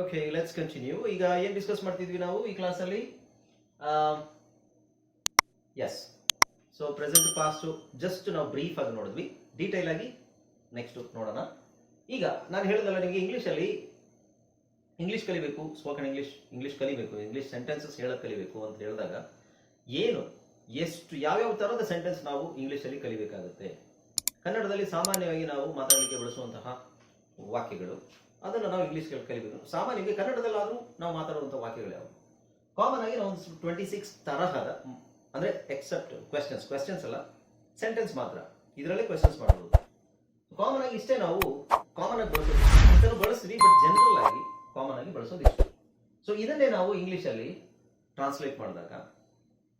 Okay let's continue ಈಗ ಏನು discuss ಮಾಡ್ತಿದ್ವಿ ನಾವು ಈ ಕ್ಲಾಸಲ್ಲಿ yes so present past just ನಾವು ಬ್ರೀಫ್ ಆಗಿ ನೋಡಿದ್ವಿ. ಡೀಟೇಲ್ ಆಗಿ ನೆಕ್ಸ್ಟ್ ನೋಡೋಣ. ಈಗ ನಾನು ಹೇಳಿದಲ್ಲ ನಿಮಗೆ ಇಂಗ್ಲೀಷಲ್ಲಿ ಇಂಗ್ಲೀಷ್ ಕಲಿಬೇಕು ಸ್ಪೋಕನ್ ಇಂಗ್ಲೀಷ್ ಇಂಗ್ಲೀಷ್ ಕಲಿಬೇಕು ಇಂಗ್ಲೀಷ್ ಸೆಂಟೆನ್ಸಸ್ ಹೇಳಕ್ ಕಲಿಬೇಕು ಅಂತ ಹೇಳಿದಾಗ ಏನು, ಎಷ್ಟು, ಯಾವ್ಯಾವ ಥರದ ಸೆಂಟೆನ್ಸ್ ನಾವು ಇಂಗ್ಲೀಷಲ್ಲಿ ಕಲಿಬೇಕಾಗುತ್ತೆ? ಕನ್ನಡದಲ್ಲಿ ಸಾಮಾನ್ಯವಾಗಿ ನಾವು ಮಾತಾಡಲಿಕ್ಕೆ ಬಳಸುವಂತಹ ವಾಕ್ಯಗಳು. ಅದನ್ನು ನಾವು ಇಂಗ್ಲೀಷ್ ಕಲಿಬೇಕು. ಸಾಮಾನ್ಯವಾಗಿ ಕನ್ನಡದಲ್ಲಾದರೂ ನಾವು ಮಾತಾಡುವಂಥ ವಾಕ್ಯಗಳು ಯಾವುದು? ಕಾಮನ್ ಆಗಿ ನಾವು ಒಂದು ಟ್ವೆಂಟಿ ಸಿಕ್ಸ್ ತರಹದ ಅಂದರೆ ಎಕ್ಸೆಪ್ಟ್ ಕ್ವೆಶನ್ಸ್ ಕ್ವೆಶನ್ಸ್ ಅಲ್ಲ ಸೆಂಟೆನ್ಸ್ ಮಾತ್ರ. ಇದರಲ್ಲೇ ಕ್ವೆಶನ್ಸ್ ಮಾಡಬಹುದು ಕಾಮನ್ ಆಗಿ ಇಷ್ಟೇ ನಾವು ಕಾಮನ್ ಆಗಿ ಬಳಸೋದು ಬಳಸ್ತೀವಿ ಬಟ್ ಜನರಲ್ ಆಗಿ ಕಾಮನ್ ಆಗಿ ಬಳಸೋದು ಇಷ್ಟು. ಸೊ ಇದನ್ನೇ ನಾವು ಇಂಗ್ಲೀಷಲ್ಲಿ ಟ್ರಾನ್ಸ್ಲೇಟ್ ಮಾಡಿದಾಗ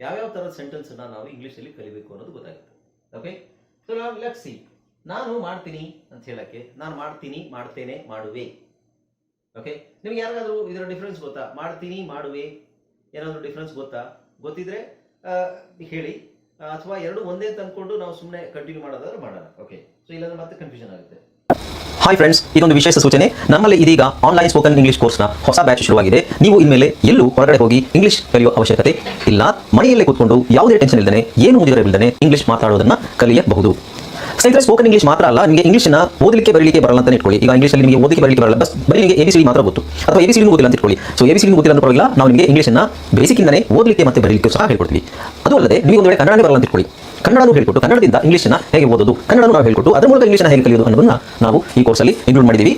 ಯಾವ್ಯಾವ ಥರದ ಸೆಂಟೆನ್ಸನ್ನು ನಾವು ಇಂಗ್ಲೀಷಲ್ಲಿ ಕಲಿಬೇಕು ಅನ್ನೋದು ಗೊತ್ತಾಗುತ್ತೆ. ಓಕೆ ಸೊ ನಾವು ಲೆಟ್ ಸಿ ನಾನು ಮಾಡ್ತೀನಿ ಅಂತ ಹೇಳಕ್ಕೆ ನಾನು ಮಾಡ್ತೀನಿ, ಮಾಡ್ತೇನೆ, ಮಾಡುವೆ. ಓಕೆ ನಿಮ್ಗೆ ಯಾರಿಗಾದ್ರೂ ಇದರ ಡಿಫ್ರೆನ್ಸ್ ಗೊತ್ತಾ? ಮಾಡ್ತೀನಿ, ಮಾಡುವೆ. ಏನಾದರೂ ಡಿಫ್ರೆನ್ಸ್ ಗೊತ್ತಾ? ಗೊತ್ತಿದ್ರೆ ಹೇಳಿ. ಅಥವಾ ಎರಡು ಒಂದೇ ತಂದ್ಕೊಂಡು ನಾವು ಸುಮ್ಮನೆ ಕಂಟಿನ್ಯೂ ಮಾಡೋದಾದ್ರೆ ಮಾಡೋಣ. ಓಕೆ ಸೊ ಇಲ್ಲಾಂದ್ರೆ ಮತ್ತೆ ಕನ್ಫ್ಯೂಷನ್ ಆಗುತ್ತೆ. ಹಾಯ್ ಫ್ರೆಂಡ್ಸ್ ಇದೊಂದು ವಿಶೇಷ ಸೂಚನೆ. ನಮ್ಮಲ್ಲಿ ಇದೀಗ ಆನ್ಲೈನ್ ಸ್ಪೋಕನ್ ಇಂಗ್ಲಿಷ್ ಕೋರ್ಸ್ನ ಹೊಸ ಬ್ಯಾಚ್ ಶುರುವಾಗಿದೆ. ನೀವು ಇನ್ಮೇಲೆ ಎಲ್ಲೂ ಹೊರಗಡೆ ಹೋಗಿ ಇಂಗ್ಲಿಷ್ ಕಲಿಯುವ ಅವಶ್ಯಕತೆ ಇಲ್ಲ. ಮನೆಯಲ್ಲೇ ಕೂತ್ಕೊಂಡು ಯಾವುದೇ ಟೆನ್ಷನ್ ಇಲ್ಲದೆ ಏನು ಮುಂದಿರಬಿಲ್ಲದೆ ಇಂಗ್ಲಿಷ್ ಮಾತಾಡೋದನ್ನ ಕಲಿಯಬಹುದು. ಸ್ನೇಹಿತರೆ ಸ್ಪೋಕನ್ ಇಂಗ್ಲಿಷ್ ಮಾತ್ರ ಅಲ್ಲ, ನಿಮಗೆ ಇಂಗ್ಲಿಷ್ನ ಓದಲಿಕ್ಕೆ, ಬರಲಿಕ್ಕೆ ಬರಲ್ಲ ಅಂತ ಇಟ್ಕೊಳ್ಳಿ. ಈಗ ಇಂಗ್ಲಿಷಲ್ಲಿ ನಿಮಗೆ ಓದಲಿಕ್ಕೆ, ಬರಲಿಕ್ಕೆ ಬರಲ್ಲ. ಬಸ್ ಬರೀ ನಿಮಗೆ ಎ ಮಾತ್ರ ಗೊತ್ತು. ಅಥವಾ ಎ ಬಿ ಗೊತ್ತಿಲ್ಲ ಅಂತ ಇಟ್ಕೊಳ್ಳಿ. ಸೊ ಎ ಸಿ ಗೊತ್ತಿಲ್ಲ ಅಂತ ಪರವಾಗಿಲ್ಲ, ನಾವು ನಿಮಗೆ ಇಂಗ್ಲಿಷ್ನ ಬೇಸಿಕ್ಕಿಂದನೇ ಓದಲಿಕ್ಕೆ ಮತ್ತೆ ಬರಲಿಕ್ಕೆ ಸಹ ಹೇಳ್ಕೊಡ್ತೀವಿ. ಅದು ಅಲ್ಲದೆ, ನೀವು ಒಂದು ವೇಳೆ ಕನ್ನಡನೇ ಬರಲ್ಲ ಅಂತ ಇಟ್ಕೊಳ್ಳಿ. ಕನ್ನಡನೂ ಹೇಳ್ಕೊಟ್ಟು, ಕನ್ನಡದಿಂದ ಇಂಗ್ಲಿಷ್ನ ಹೇಗೆ ಓದೋದು, ಕನ್ನಡನೂ ನಾವು ಹೇಳ್ಕೊಟ್ಟು, ಅದರ ಮೂಲಕ ಇಂಗ್ಲಿಷ್ನ ಹೇಗೆ ಕಲಿಯೋದು ಅನ್ನೋದನ್ನ ನಾವು ಈ ಕೋರ್ಸಲ್ಲಿ ಇನ್ಕ್ಲೂಡ್ ಮಾಡಿದ್ದೀವಿ.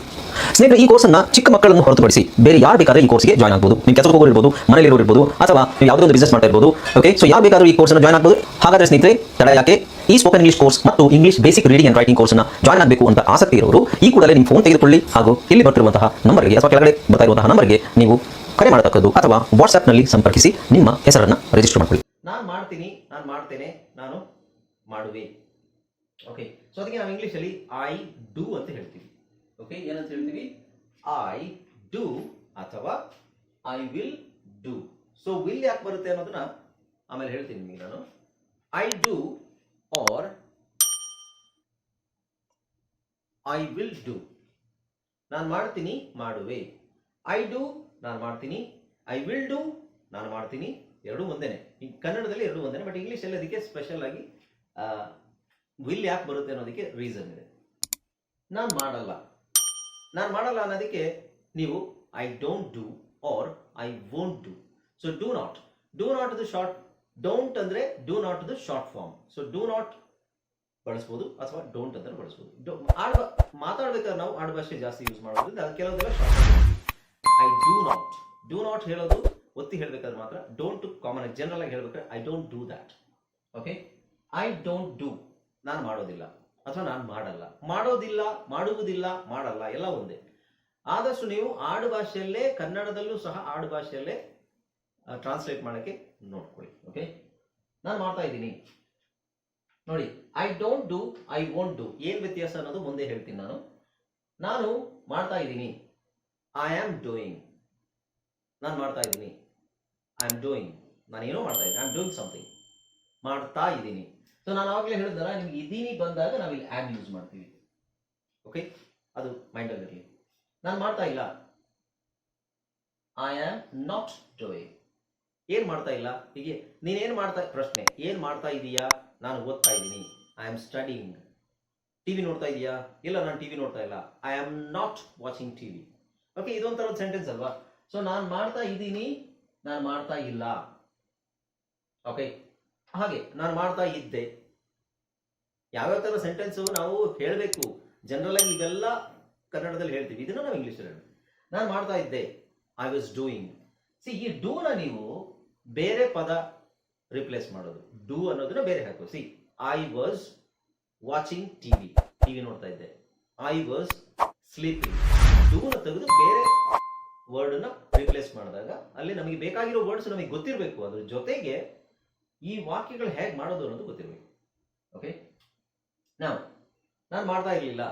ಸ್ನೇಹಿತರೆ, ಈ ಕೋರ್ಸನ್ನ ಚಿಕ್ಕ ಮಕ್ಕಳನ್ನು ಹೊರತುಪಡಿಸಿ ಬೇರೆ ಯಾರು ಬೇಕಾದ್ರೆ ಈ ಕೋರ್ಸ್ಗೆ ಜಾಯ್ನ್ ಆಗ್ಬೋದು. ನೀವು ಕೆಲಸಕ್ಕೆ ಹೋಗೋರು ಇರ್ಬೋದು ಮನೆಯಲ್ಲಿ ಇರ್ಬೋದು, ಅಥವಾ ನೀವು ಯಾವುದೋ ಒಂದು ಬಿಸ್ನೆಸ್ ಮಾಡ್ತಾ ಇರ್ಬೋದು ಓಕೆ ಸೊ ಯಾರು ಬೇಕಾದ್ರೂ ಈ ಕೋರ್ಸ್ನ ಜಾಯ್ನ್ ಆಗ್ಬೋದು. ಹಾಗಾದ್ರೆ ಸ್ನೇಹಿತರೆ, ತಡ ಯಾಕೆ ಈ ಸ್ಪೋಕನ್ ಇಂಗ್ಲಿಷ್ ಕೋರ್ಸ್ ಮತ್ತು English basic reading and writing ಕೋರ್ಸ್ನ ಜಾಯ್ನ್ ಆಗಬೇಕು ಅಂತ ಆಸಕ್ತಿ ಇರೋರು, ಈ ಕೂಡಲೇ ನಿಮ್ಮ ಫೋನ್ ತೆಗೆದುಕೊಳ್ಳಿ ಹಾಗೂ ಇಲ್ಲಿ ಬರ್ತಿರುವಂತಹ ನಂಬರ್ಗೆ ಅಥವಾ ಕೆಳಗಡೆ ಬರ್ತಾ ನಂಬರ್ಗೆ ನೀವು ಕರೆ ಮಾಡತಕ್ಕದ್ದು ಅಥವಾ ವಾಟ್ಸ್ಆ್ಯಪ್ನಲ್ಲಿ ಸಂಪರ್ಕಿಸಿ ನಿಮ್ಮ ಹೆಸರನ್ನು ರಿಜಿಸ್ಟರ್ ಮಾಡಿಕೊಳ್ಳಿ. ನಾನು ಮಾಡ್ತೀನಿ, ನಾನು ಮಾಡ್ತೇನೆ, ನಾನು ಮಾಡುವೆ. ಓಕೆ ಸೊ ಅದಕ್ಕೆ ನಾವು ಇಂಗ್ಲೀಷಲ್ಲಿ ಐ ಡೂ ಅಂತ ಹೇಳ್ತೀವಿ. ಓಕೆ ಏನಂತ ಹೇಳ್ತೀವಿ? ಐ ಡೂ ಅಥವಾ I will do so will ಯಾಕೆ ಬರುತ್ತೆ ಅನ್ನೋದನ್ನ ಆಮೇಲೆ ಹೇಳ್ತೀನಿ ನಿಮಗೆ ನಾನು. I do or I will do ನಾನು ಮಾಡ್ತೀನಿ, ಮಾಡುವೆ. ಐ ಡೂ ನಾನು ಮಾಡ್ತೀನಿ. ಐ ವಿಲ್ ಡೂ ನಾನು ಮಾಡ್ತೀನಿ. ಎರಡು ಒಂದೇನೆ. ಈ ಕನ್ನಡದಲ್ಲಿ ಎರಡು ಒಂದೇನೆ ಬಟ್ ಇಂಗ್ಲೀಷಲ್ಲಿ ಅದಕ್ಕೆ ಸ್ಪೆಷಲ್ ಆಗಿ ವಿಲ್ ಯಾಕೆ ಬರುತ್ತೆ ಅನ್ನೋದಕ್ಕೆ ರೀಸನ್ ಇದೆ. ನಾನು ಮಾಡಲ್ಲ. ನಾನು ಮಾಡಲ್ಲ ಅನ್ನೋದಕ್ಕೆ ನೀವು I don't do or I won't do so do not do not the short don't ಅಂದ್ರೆ do not the short form so do not ಬಳಸ್ಬೋದು ಅಥವಾ ಡೋಂಟ್ ಅಂತ ಬಳಸ್ಬೋದು. Do- ಆಡ್ ಮಾತಾಡ್ಬೇಕಾದ್ರೆ ನಾವು ಆಡ್ಭಾಷೆ ಜಾಸ್ತಿ ಯೂಸ್ ಮಾಡೋದ್ರಿಂದ ಕೆಲವೊಂದೆಲ್ಲ short I do not do not ಹೇಳೋದು ಒತ್ತಿ ಹೇಳಬೇಕಾದ್ರೆ ಮಾತ್ರ. ಡೋಂಟ್ ಕಾಮನ್ ಜನರಲ್ ಆಗಿ ಹೇಳ್ಬೇಕಾದ್ರೆ I don't do that okay I don't do ನಾನು ಮಾಡೋದಿಲ್ಲ. ಅಥವಾ ನಾನು ಮಾಡಲ್ಲ. ಮಾಡೋದಿಲ್ಲ, ಮಾಡುವುದಿಲ್ಲ, ಮಾಡಲ್ಲ, ಎಲ್ಲ ಒಂದೇ. ಆದಷ್ಟು ನೀವು ಆಡು ಭಾಷೆಯಲ್ಲೇ, ಕನ್ನಡದಲ್ಲೂ ಸಹ ಆಡು ಭಾಷೆಯಲ್ಲೇ ಟ್ರಾನ್ಸ್ಲೇಟ್ ಮಾಡೋಕ್ಕೆ ನೋಡ್ಕೊಳ್ಳಿ ಓಕೆ ನಾನು ಮಾಡ್ತಾ ಇದ್ದೀನಿ. ನೋಡಿ I don't do I won't do ಏನ್ ವ್ಯತ್ಯಾಸ ಅನ್ನೋದು ಮುಂದೆ ಹೇಳ್ತೀನಿ ನಾನು. ನಾನು ಮಾಡ್ತಾ ಇದ್ದೀನಿ. ಐ ಆಮ್ ಡೂಯಿಂಗ್ ನಾನು ಮಾಡ್ತಾ ಇದ್ದೀನಿ. ಐ ಆಮ್ ಡೂಯಿಂಗ್ ನಾನು ಏನೋ ಮಾಡ್ತಾ ಇದ್ದೀನಿ. ಐ ಆಮ್ ಡೂಯಿಂಗ್ ಸಮಥಿಂಗ್ ಮಾಡ್ತಾ ಇದ್ದೀನಿ. ಸೊ ನಾನು ಆವಾಗಲೇ ಹೇಳಿದಲ್ಲ ನಿಮ್ಗೆ ಇದೀನಿ ಬಂದಾಗ ನಾವು ಇಲ್ಲಿ ಆಮ್ ಯೂಸ್ ಮಾಡ್ತೀವಿ. ಓಕೆ ಅದು ಮೈಂಡಲ್ಲಿ ಇರಲಿ. ನಾನು ಮಾಡ್ತಾ ಇಲ್ಲ. ಐ ಆಮ್ ನಾಟ್ ಡೂಯಿಂಗ್ ಏನ್ ಮಾಡ್ತಾ ಇಲ್ಲ? ಹೀಗೆ ನೀನೇನು ಮಾಡ್ತಾ, ಪ್ರಶ್ನೆ, ಏನ್ ಮಾಡ್ತಾ ಇದೀಯಾ? ನಾನು ಓದ್ತಾ ಇದ್ದೀನಿ. ಐ ಆಮ್ ಸ್ಟಡಿಂಗ್ ಟಿವಿ ನೋಡ್ತಾ ಇದೀಯಾ? ಇಲ್ಲ, ನಾನು ಟಿವಿ ನೋಡ್ತಾ ಇಲ್ಲ. I am not watching TV okay ಇದೊಂಥರ ಸೆಂಟೆನ್ಸ್ ಅಲ್ವಾ? ಸೊ ನಾನು ಮಾಡ್ತಾ ಇದ್ದೀನಿ, ನಾನು ಮಾಡ್ತಾ ಇಲ್ಲ. ಓಕೆ ಹಾಗೆ ನಾನು ಮಾಡ್ತಾ ಇದ್ದೆ. ಯಾವ್ಯಾವ ಥರ ಸೆಂಟೆನ್ಸು ನಾವು ಹೇಳಬೇಕು? ಜನರಲ್ ಆಗಿ ಇದೆಲ್ಲ ಕನ್ನಡದಲ್ಲಿ ಹೇಳ್ತೀವಿ. ಇದನ್ನು ನಾವು ಇಂಗ್ಲೀಷಲ್ಲಿ ನಾನು ಮಾಡ್ತಾ ಇದ್ದೆ. ಐ ವಾಸ್ ಡೂಯಿಂಗ್ ಸಿ ಈ ಡೂನ ನೀವು ಬೇರೆ ಪದ ರಿಪ್ಲೇಸ್ ಮಾಡೋದು. ಡೂ ಅನ್ನೋದನ್ನ ಬೇರೆ ಹಾಕು see I was watching TV TV ನೋಡ್ತಾ ಇದ್ದೆ. ಐ ವಾಸ್ ಸ್ಲೀಪಿಂಗ್ ಡೂನ ತೆಗೆದು ಬೇರೆ ವರ್ಡನ್ನ ರಿಪ್ಲೇಸ್ ಮಾಡಿದಾಗ ಅಲ್ಲಿ ನಮಗೆ ಬೇಕಾಗಿರೋ ವರ್ಡ್ಸ್ ನಮಗೆ ಗೊತ್ತಿರಬೇಕು. ಅದ್ರ ಜೊತೆಗೆ ಈ ವಾಕ್ಯಗಳು ಹೇಗೆ ಮಾಡೋದು ಅನ್ನೋದು ಗೊತ್ತಿರಬೇಕು. ಓಕೆ ನಾವು ನಾನು ಮಾಡ್ತಾ ಇರಲಿಲ್ಲ.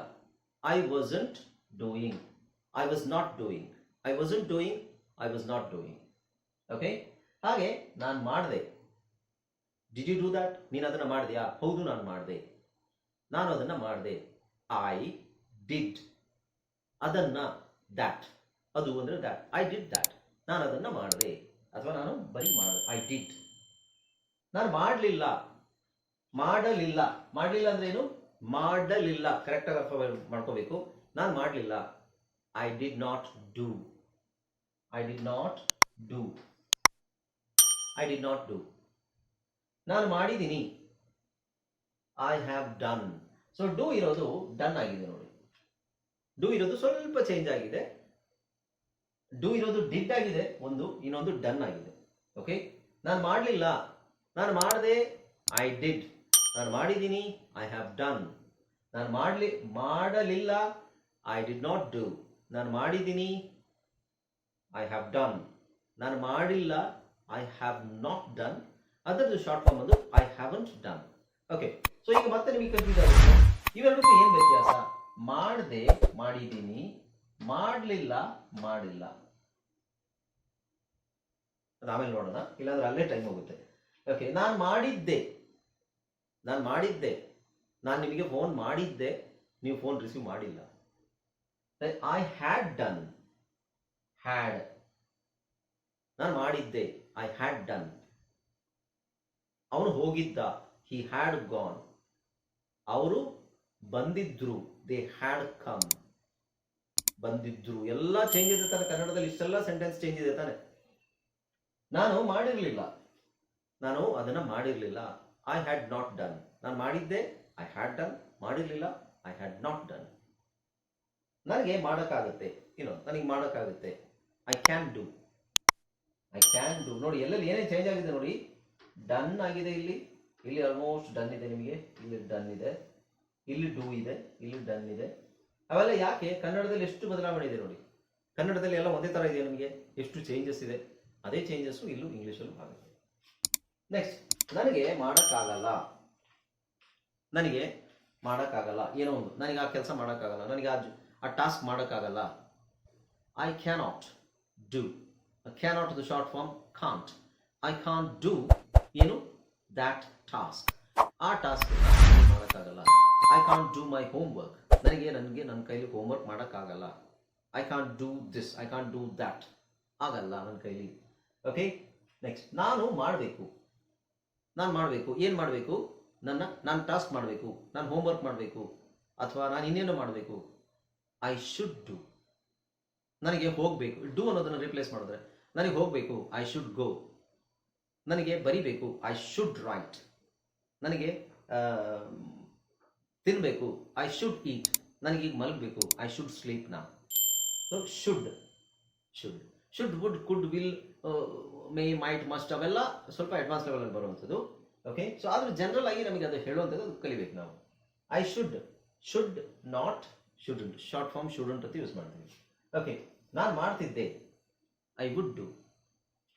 I wasn't doing I was not doing I wasn't doing I was not doing okay ಹಾಗೆ ನಾನು ಮಾಡಿದೆ. ಡಿಡ್ ಯು ಡೂ ದ್ಯಾಟ್ ನೀನು ಅದನ್ನು ಮಾಡಿದೆಯಾ? ಹೌದು, ನಾನು ಮಾಡಿದೆ. ನಾನು ಅದನ್ನು ಮಾಡಿದೆ. ಐ ಡಿಡ್ ಅದನ್ನು ದ್ಯಾಟ್ ಅದು ಅಂದರೆ ದ್ಯಾಟ್ ಐ ಡಿಡ್ ದ್ಯಾಟ್ ನಾನು ಅದನ್ನು ಮಾಡಿದೆ. ಅಥವಾ ನಾನು ಬರೀ ಮಾಡಿದೆ ಐ ಡಿಡ್ ನಾನು ಮಾಡಲಿಲ್ಲ. ಮಾಡಲಿಲ್ಲ. ಮಾಡಲಿಲ್ಲ ಅಂದ್ರೆ ಏನು? ಮಾಡಲಿಲ್ಲ. ಕರೆಕ್ಟಾಗಿ ಅರ್ಥ ಮಾಡ್ಕೋಬೇಕು? ನಾನು ಮಾಡಲಿಲ್ಲ. I did not do I did not do I did not do ನಾನು ಮಾಡಿದ್ದೀನಿ. I have done so do ಇರೋದು ಡನ್ ಆಗಿದೆ ನೋಡಿ. ಡೂ ಇರೋದು ಸ್ವಲ್ಪ ಚೇಂಜ್ ಆಗಿದೆ. ಡೂ ಇರೋದು ಡಿಡ್ ಆಗಿದೆ. ಒಂದು, ಇನ್ನೊಂದು ಡನ್ ಆಗಿದೆ. ಓಕೆ ನಾನು ಮಾಡಲಿಲ್ಲ. ನಾನು ಮಾಡಿದೆ ಐ ಡಿಡ್ ನಾನು ಮಾಡಿದ್ದೀನಿ ಐ ಹ್ಯಾವ್ ಡನ್ ನಾನು ಮಾಡಲಿ, ಮಾಡಲಿಲ್ಲ ಐ ಡಿಡ್ ನಾಟ್ ಡೂ ನಾನು ಮಾಡಿದ್ದೀನಿ ಐ ಹ್ಯಾವ್ ಡನ್ ನಾನು ಮಾಡಿಲ್ಲ ಐ ಹ್ಯಾವ್ ನಾಟ್ ಡನ್ ಅದರದ್ದು ಶಾರ್ಟ್ ಫಾರ್ಮ್ ಅದು I haven't done okay so ಈಗ ಮತ್ತೆ ನಿಮಗೆ ಕನ್ಫ್ಯೂಸ್ ಆಗುತ್ತೆ. ಇವೆರಡಕ್ಕೂ ಏನು ವ್ಯತ್ಯಾಸ? ಮಾಡದೆ, ಮಾಡಿದ್ದೀನಿ, ಮಾಡಲಿಲ್ಲ, ಮಾಡಿಲ್ಲ. ಅದು ಆಮೇಲೆ ನೋಡೋಣ. ಇಲ್ಲಾಂದ್ರೆ ಅಲ್ಲೇ ಟೈಮ್ ಹೋಗುತ್ತೆ. ಓಕೆ ನಾನು ಮಾಡಿದ್ದೆ. ನಾನು ಮಾಡಿದ್ದೆ. ನಾನು ನಿಮಗೆ ಫೋನ್ ಮಾಡಿದ್ದೆ. ನೀವು ಫೋನ್ ರಿಸೀವ್ ಮಾಡಿಲ್ಲ. ಐ ಹ್ಯಾಡ್ ಡನ್ ಹ್ಯಾಡ್ ನಾನು ಮಾಡಿದ್ದೆ. ಐ ಹ್ಯಾಡ್ ಡನ್ ಅವನು ಹೋಗಿದ್ದ. ಹಿ ಹ್ಯಾಡ್ ಗಾನ್ ಅವರು ಬಂದಿದ್ರು. ದೇ ಹ್ಯಾಡ್ ಕಮ್ ಬಂದಿದ್ರು. ಎಲ್ಲ ಚೇಂಜ್ ಇದೆ ತಾನೆ ಕನ್ನಡದಲ್ಲಿ. ಇಷ್ಟೆಲ್ಲ ಸೆಂಟೆನ್ಸ್ ಚೇಂಜ್ ಇದೆ ತಾನೆ. ನಾನು ಮಾಡಿರಲಿಲ್ಲ. ನಾನು ಅದನ್ನು ಮಾಡಿರಲಿಲ್ಲ. ಐ ಹ್ಯಾಡ್ ನಾಟ್ ಡನ್ ನಾನು ಮಾಡಿದ್ದೆ ಐ ಹ್ಯಾಡ್ ಡನ್ ಮಾಡಿರಲಿಲ್ಲ ಐ ಹ್ಯಾಡ್ ನಾಟ್ ಡನ್ ನನಗೆ ಮಾಡೋಕ್ಕಾಗುತ್ತೆ? ಏನೋ ನನಗೆ ಮಾಡೋಕ್ಕಾಗುತ್ತೆ. I can do I can do ನೋಡಿ, ಎಲ್ಲೆಲ್ಲಿ ಏನೇ ಚೇಂಜ್ ಆಗಿದೆ ನೋಡಿ. ಡನ್ ಆಗಿದೆ ಇಲ್ಲಿ. ಇಲ್ಲಿ ಆಲ್ಮೋಸ್ಟ್ ಡನ್ ಇದೆ ನಿಮಗೆ. ಇಲ್ಲಿ ಡನ್ ಇದೆ. ಇಲ್ಲಿ ಡೂ ಇದೆ. ಇಲ್ಲಿ ಡನ್ ಇದೆ. ಅವೆಲ್ಲ ಯಾಕೆ? ಕನ್ನಡದಲ್ಲಿ ಎಷ್ಟು ಬದಲಾವಣೆ ಇದೆ ನೋಡಿ. ಕನ್ನಡದಲ್ಲಿ ಎಲ್ಲ ಒಂದೇ ಥರ ಇದೆ ನಿಮಗೆ? ಎಷ್ಟು ಚೇಂಜಸ್ ಇದೆ? ಅದೇ ಚೇಂಜಸ್ಸು ಇಲ್ಲೂ ಇಂಗ್ಲೀಷಲ್ಲೂ ಆಗುತ್ತೆ ನೆಕ್ಸ್ಟ್ ನನಗೆ ಮಾಡೋಕ್ಕಾಗಲ್ಲ. ನನಗೆ ಮಾಡೋಕ್ಕಾಗಲ್ಲ. ಏನೋ ಒಂದು. ನನಗೆ ಆ ಕೆಲಸ ಮಾಡೋಕ್ಕಾಗಲ್ಲ. ನನಗೆ ಆ ಆ ಟಾಸ್ಕ್ ಮಾಡೋಕ್ಕಾಗಲ್ಲ. I cannot do cannot the short form can't I can't do ಏನು? ದ್ಯಾಟ್ ಟಾಸ್ಕ್ ಆ ಟಾಸ್ಕ್ ಮಾಡೋಕ್ಕಾಗಲ್ಲ. I can't do my homework ನನಗೆ ನನಗೆ ನನ್ನ ಕೈಲಿ ಹೋಮ್ ವರ್ಕ್ ಮಾಡೋಕ್ಕಾಗಲ್ಲ. I can't do this I can't do that ಆಗಲ್ಲ ನನ್ನ ಕೈಲಿ. ಓಕೆ ನೆಕ್ಸ್ಟ್ ನಾನು ಮಾಡಬೇಕು. ನಾನು ಮಾಡಬೇಕು, ಏನು ಮಾಡಬೇಕು? ನನ್ನ, ನಾನು ಟಾಸ್ಕ್ ಮಾಡಬೇಕು, ನಾನು ಹೋಮ್ ವರ್ಕ್ ಮಾಡಬೇಕು, ಅಥವಾ ನಾನು ಇನ್ನೇನು ಮಾಡಬೇಕು. ಐ ಶುಡ್ ಡೂ ನನಗೆ ಹೋಗಬೇಕು. ಡೂ ಅನ್ನೋದನ್ನು ರಿಪ್ಲೇಸ್ ಮಾಡಿದ್ರೆ, ನನಗೆ ಹೋಗಬೇಕು ಐ ಶುಡ್ ಗೋ ನನಗೆ ಬರಿಬೇಕು ಐ ಶುಡ್ ರೈಟ್ ನನಗೆ ತಿನ್ನಬೇಕು ಐ ಶುಡ್ ಈಟ್ ನನಗೀಗ ಮಲಗಬೇಕು ಐ ಶುಡ್ ಸ್ಲೀಪ್ ನಾ so should should should would could will may might must ಅವೆಲ್ಲ ಸ್ವಲ್ಪ ಅಡ್ವಾನ್ಸ್ ಲೆವೆಲಲ್ಲಿ ಬರುವಂಥದ್ದು. ಓಕೆ ಸೊ ಆದರೂ ಜನರಲ್ ಆಗಿ ನಮಗೆ ಅದು ಹೇಳುವಂಥದ್ದು ಕಲಿಬೇಕು ನಾವು. I should should not shouldn't short form shouldn't ಅಂತ ಯೂಸ್ ಮಾಡ್ತೀವಿ. ಓಕೆ ನಾನು ಮಾಡ್ತಿದ್ದೆ. ಐ ವುಡ್ ಡು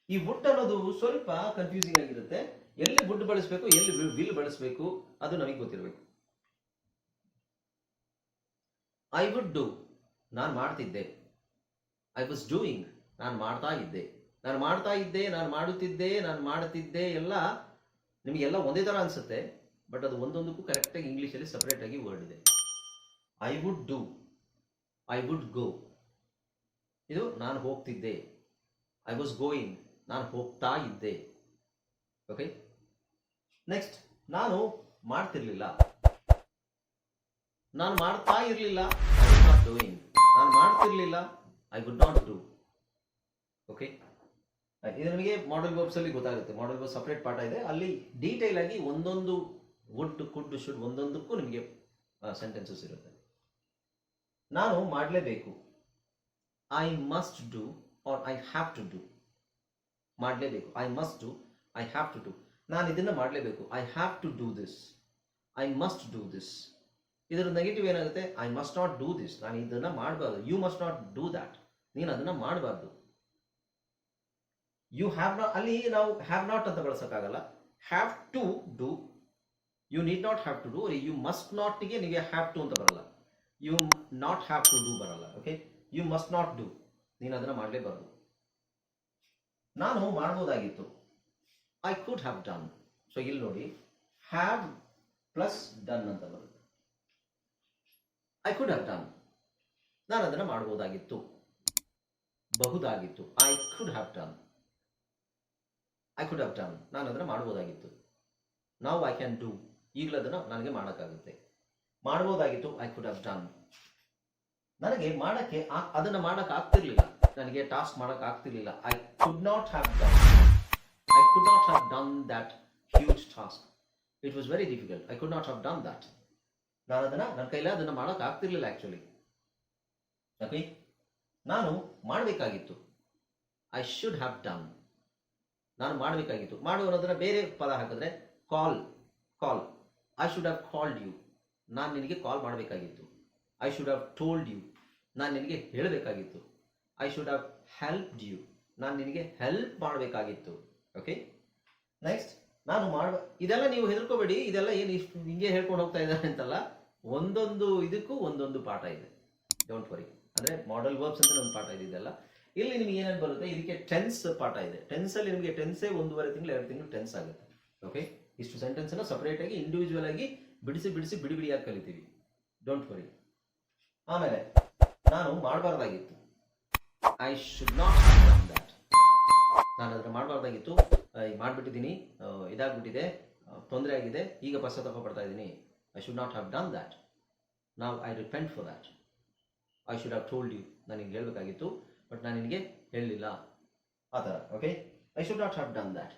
ಈ ವುಡ್ ಅನ್ನೋದು ಸ್ವಲ್ಪ ಕನ್ಫ್ಯೂಸಿಂಗ್ ಆಗಿರುತ್ತೆ. ಎಲ್ಲಿ ವುಡ್ ಬಳಸಬೇಕು, ಎಲ್ಲಿ ವಿಲ್ ಬಳಸಬೇಕು, ಅದು ನಮಗೆ ಗೊತ್ತಿರಬೇಕು. ಐ ವುಡ್ ಡು ನಾನು ಮಾಡ್ತಿದ್ದೆ. ಐ ವಾಸ್ ಡೂಯಿಂಗ್ ನಾನು ಮಾಡ್ತಾ ಇದ್ದೆ. ನಾನು ಮಾಡ್ತಾ ಇದ್ದೆ, ನಾನು ಮಾಡುತ್ತಿದ್ದೆ ನಾನು ಮಾಡುತ್ತಿದ್ದೆ ಎಲ್ಲ ನಿಮಗೆಲ್ಲ ಒಂದೇ ಥರ ಅನಿಸುತ್ತೆ, ಬಟ್ ಅದು ಒಂದೊಂದಕ್ಕೂ ಕರೆಕ್ಟಾಗಿ ಇಂಗ್ಲೀಷಲ್ಲಿ ಸಪ್ರೇಟಾಗಿ ವರ್ಡ್ ಇದೆ. I would do I would go ಇದು ನಾನು ಹೋಗ್ತಿದ್ದೆ ಐ ವಾಸ್ ಗೋಯಿಂಗ್ ನಾನು ಹೋಗ್ತಾ ಇದ್ದೆ. ಓಕೆ ನೆಕ್ಸ್ಟ್ ನಾನು ಮಾಡ್ತಿರ್ಲಿಲ್ಲ. ನಾನು ಮಾಡ್ತಾ ಇರಲಿಲ್ಲ ಐ ನಾಟ್ ಡೂಯಿಂಗ್ ನಾನು ಮಾಡ್ತಿರ್ಲಿಲ್ಲ I would not do okay ಇದು ನಮಗೆ ಮಾಡಲ್ ವರ್ಬ್ಸ್ ಅಲ್ಲಿ ಗೊತ್ತಾಗುತ್ತೆ. ಮಾಡಲ್ ವರ್ಬ್ ಸಪ್ರೇಟ್ ಪಾಠ ಇದೆ ಅಲ್ಲಿ ಡೀಟೇಲ್ ಆಗಿ ಒಂದೊಂದು ವುಡ್ ಕುಡ್ ಶುಡ್ ಒಂದೊಂದಕ್ಕೂ ನಿಮಗೆ ಸೆಂಟೆನ್ಸಸ್ ಇರುತ್ತೆ. ನಾನು ಮಾಡಲೇಬೇಕು. I must do or I have to do ಮಾಡಲೇಬೇಕು. I must do I have to do ನಾನು ಇದನ್ನು ಮಾಡಲೇಬೇಕು. I have to do this I must do this ಇದರ ನೆಗೆಟಿವ್ ಏನಾಗುತ್ತೆ? I must not do this ನಾನು ಇದನ್ನು ಮಾಡಬಾರ್ದು. You must not do that ನೀನು ಅದನ್ನು ಮಾಡಬಾರ್ದು. ಯು ಹ್ಯಾವ್ ನಾಟ್ ಅಲ್ಲಿ ನಾವು ಹ್ಯಾವ್ ನಾಟ್ ಅಂತ ಬಳಸೋಕ್ಕಾಗಲ್ಲ. Have to do you need not have to do you must ನಾಟ್ಗೆ ನಿಮಗೆ ಹ್ಯಾವ್ ಟು ಅಂತ ಬರಲ್ಲ. You not have to do ಬರಲ್ಲ. Okay you must not do ನೀನು ಅದನ್ನು ಮಾಡಲೇಬಾರ್ದು. ನಾನು ಮಾಡ್ಬೋದಾಗಿತ್ತು. I could have done so ಇಲ್ಲಿ ನೋಡಿ. ಹ್ಯಾವ್ ಪ್ಲಸ್ ಡನ್ ಅಂತ ಬರುತ್ತೆ. ಐ ಕುಡ್ ಹ್ಯಾವ್ ಡನ್ ನಾನು ಅದನ್ನು ಮಾಡ್ಬೋದಾಗಿತ್ತು. ಬಹುದಾಗಿತ್ತು. I could have done I could have done ನಾನು ಅದನ್ನು ಮಾಡ್ಬೋದಾಗಿತ್ತು. ನಾವು ಐ ಕ್ಯಾನ್ ಡೂ ಈಗಲೂ ಅದನ್ನು ನನಗೆ ಮಾಡೋಕ್ಕಾಗುತ್ತೆ. ಮಾಡ್ಬೋದಾಗಿತ್ತು ಐ ಕುಡ್ ಹ್ಯಾವ್ ಡನ್ ನನಗೆ ಮಾಡೋಕ್ಕೆ ಅದನ್ನು ಅದನ್ನ ಮಾಡಕ್ ಆಗ್ತಿರ್ಲಿಲ್ಲ. ನನಗೆ ಟಾಸ್ಕ್ ಮಾಡೋಕೆ ಆಗ್ತಿರ್ಲಿಲ್ಲ. I could not have done I could not have done that huge task it was very difficult I could not have done that ನಾನು ಅದನ್ನು, ನನ್ನ ಕೈಲೇ ಅದನ್ನು ಮಾಡೋಕೆ ಆಗ್ತಿರ್ಲಿಲ್ಲ ಆ್ಯಕ್ಚುಲಿ ನಾನು ಮಾಡಬೇಕಾಗಿತ್ತು. ಐ ಶುಡ್ ಹ್ಯಾವ್ ಡನ್ ನಾನು ಮಾಡಬೇಕಾಗಿತ್ತು. ಮಾಡು ಅನ್ನೋದನ್ನ ಬೇರೆ ಪದ ಹಾಕಿದ್ರೆ call call I should have called you ನಾನು ನಿನಗೆ ಕಾಲ್ ಮಾಡಬೇಕಾಗಿತ್ತು. I should have told you ನಾನು ನಿನಗೆ ಹೇಳಬೇಕಾಗಿತ್ತು. I should have helped you ನಾನು ನಿನಗೆ ಹೆಲ್ಪ್ ಮಾಡಬೇಕಾಗಿತ್ತು. ಓಕೆ ನೆಕ್ಸ್ಟ್ ನಾನು ಮಾಡ ಇದೆಲ್ಲ ನೀವು ಹೆದರ್ಕೋಬೇಡಿ. ಇದೆಲ್ಲ ಏನು ಇಷ್ಟು ಹಿಂಗೆ ಹೇಳ್ಕೊಂಡು ಹೋಗ್ತಾ ಇದ್ದಾರೆ ಅಂತಲ್ಲ, ಒಂದೊಂದು ಇದಕ್ಕೂ ಒಂದೊಂದು ಪಾಠ ಇದೆ. ಡೋಂಟ್ ವರಿ ಅಂದರೆ ಮಾಡಲ್ ವರ್ಬ್ಸ್ ಅಂತ ಒಂದು ಪಾಠ ಇದೆ ಇದೆಲ್ಲ. ಇಲ್ಲಿ ನಿಮ್ಗೆ ಏನೇನು ಬರುತ್ತೆ? ಇದಕ್ಕೆ ಟೆನ್ಸ್ ಪಾಠ ಇದೆ. ಟೆನ್ಸ್ ಅಲ್ಲಿ ನಿಮಗೆ ಟೆನ್ಸೇ ಒಂದೂವರೆ ತಿಂಗಳು, ಎರಡು ತಿಂಗಳು ಟೆನ್ಸ್ ಆಗುತ್ತೆ. ಓಕೆ ಇಷ್ಟು ಸೆಂಟೆನ್ಸ್ ಅನ್ನ ಸಪರೇಟ್ ಆಗಿ ಇಂಡಿವಿಜುವಲ್ ಆಗಿ ಬಿಡಿಸಿ ಬಿಡಿಸಿ, ಬಿಡಿ, ಬಿಡಿಯಾಗಿ ಕಲಿತೀವಿ. ಡೋಂಟ್ ವರಿ ಆಮೇಲೆ, ನಾನು ಮಾಡಬಾರ್ದಾಗಿತ್ತು. ಐ ಶುಡ್ ನಾಟ್ ದ್ಯಾಟ್ ನಾನು ಅದನ್ನು ಮಾಡಬಾರ್ದಾಗಿತ್ತು. ಈಗ ಮಾಡಿಬಿಟ್ಟಿದ್ದೀನಿ. ಇದಾಗ್ಬಿಟ್ಟಿದೆ. ತೊಂದರೆ ಆಗಿದೆ. ಈಗ ಪಶ್ಚಾತ್ತಾಪ ಪಡ್ತಾ ಇದ್ದೀನಿ. I should not have done that ನಾವು I repent for that I should have told you ನನಗೆ ಹೇಳಬೇಕಾಗಿತ್ತು. ಬಟ್ ನಾನು ನಿನಗೆ ಹೇಳಲಿಲ್ಲ ಆ ಥರ okay I should not have done that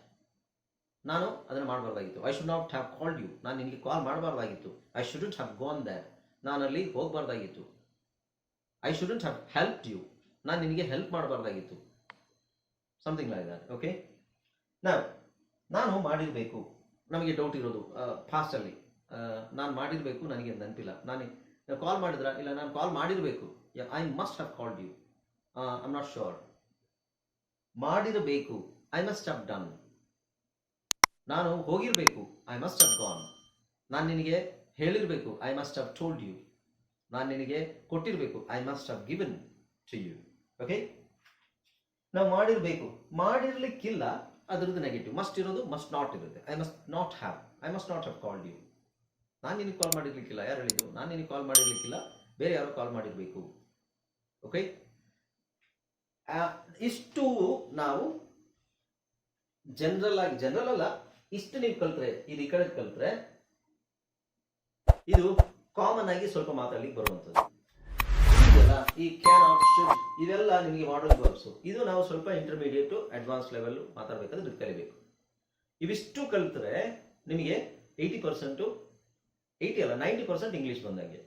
ನಾನು ಅದನ್ನು ಮಾಡಬಾರ್ದಾಗಿತ್ತು. I should not have called you ನಾನು ನಿನಗೆ call ಮಾಡಬಾರ್ದಾಗಿತ್ತು. I shouldn't have gone that ನಾನು ಅಲ್ಲಿ ಹೋಗಬಾರ್ದಾಗಿತ್ತು. I shouldn't have help you ನಾನು ನಿನಗೆ ಹೆಲ್ಪ್ ಮಾಡಬಾರ್ದಾಗಿತ್ತು. ಸಮಥಿಂಗ್ ಲೈಕ್ ದ್ಯಾಟ್ ಓಕೆ ನಾವು ನಾನು ಮಾಡಿರಬೇಕು. ನಮಗೆ ಡೌಟ್ ಇರೋದು. ಫಾಸ್ಟಲ್ಲಿ ನಾನು ಮಾಡಿರಬೇಕು, ನನಗೆ ನೆನಪಿಲ್ಲ. ನಾನು ಕಾಲ್ ಮಾಡಿದ್ರ? ಇಲ್ಲ, ನಾನು ಕಾಲ್ ಮಾಡಿರಬೇಕು. I must have called you I'm not sure ಮಾಡಿರಬೇಕು. ಐ ಮಸ್ಟ್ ಹ್ಯಾವ್ ಡನ್ ನಾನು ಹೋಗಿರಬೇಕು. ಐ ಮಸ್ಟ್ ಹ್ಯಾವ್ ಗಾನ್ ನಾನು ನಿನಗೆ ಹೇಳಿರಬೇಕು. I must have told you ನಾನು ನಿನಗೆ ಕೊಟ್ಟಿರಬೇಕು. I must have given to you okay ನಾವು ಮಾಡಿರಬೇಕು. ಮಾಡಿರ್ಲಿಕ್ಕಿಲ್ಲ, ಅದರದ್ದು ನೆಗೆಟಿವ್ ಮಸ್ಟ್ ಇರೋದು ಮಸ್ಟ್ ನಾಟ್ ಇರುತ್ತೆ. I must not have I must not have called you ನಾನು ನಿನಗೆ ಕಾಲ್ ಮಾಡಿರ್ಲಿಕ್ಕಿಲ್ಲ. ಯಾರು ಹೇಳಿದ್ರು ನಾನು ನಿನಗೆ ಕಾಲ್ ಮಾಡಿರ್ಲಿಕ್ಕಿಲ್ಲ. ಬೇರೆ ಯಾರೋ ಕಾಲ್ ಮಾಡಿರಬೇಕು. ಓಕೆ ಇಷ್ಟು ನಾವು ಜನರಲ್ ಆಗಿ ಜನರಲ್ ಅಲ್ಲ, ಇಷ್ಟು ನೀವು ಕಲ್ತ್ರೆ ಇದು ಈ ಕಡೆ ಕಲ್ತ್ರೆ, ಇದು ಕಾಮನ್ ಆಗಿ ಸ್ವಲ್ಪ ಮಾತಾಡ್ಲಿಕ್ಕೆ ಬರುವಂಥದ್ದು. ಈ ಕ್ಯಾನ್ ಆಫ್ ಶುಡ್ ಇವೆಲ್ಲ ನಿಮಗೆ ಮಾಡಲ್ ವರ್ಬ್ಸ್ ಇದು ನಾವು ಸ್ವಲ್ಪ ಇಂಟರ್ಮೀಡಿಯೇಟ್ ಅಡ್ವಾನ್ಸ್ ಲೆವೆಲ್ ಮಾತಾಡ್ಬೇಕಾದ್ರೆ ಇದು ಕಲಿಬೇಕು. ಇವಿಷ್ಟು ಕಲ್ತ್ರೆ ನಿಮಗೆ ಏಯ್ಟಿ ಪರ್ಸೆಂಟು ಏಯ್ಟಿ ಅಲ್ಲ ನೈಂಟಿ ಪರ್ಸೆಂಟ್ ಇಂಗ್ಲೀಷ್ ಬಂದಂಗೆ.